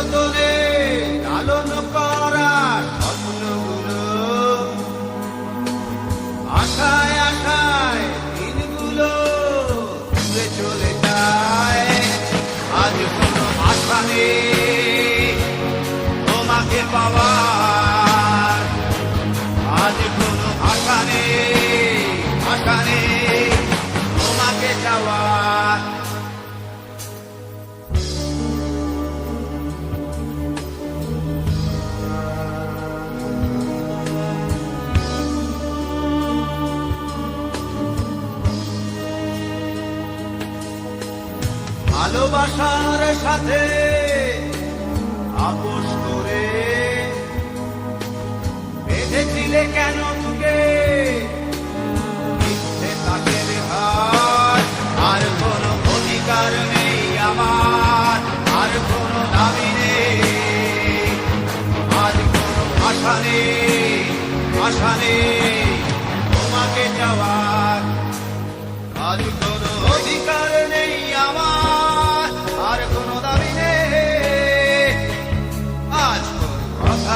যতনে লালন করা স্বপ্নগুলো। আশায় আশায় দিনগুলো দূরে চলে যায়। আজ কোনো আশা নেই তোমাকে পাওয়ার। আজ কোনো আশা নেই আশা নেই তোমাকে চাওয়ার। ভালোবাসার সাথে আপোষ করে বেঁধেছিলে কেন তুকে? আর অধিকার নেই আমার, আর তোমাকে যাওয়ার আজ কোনো অধিকার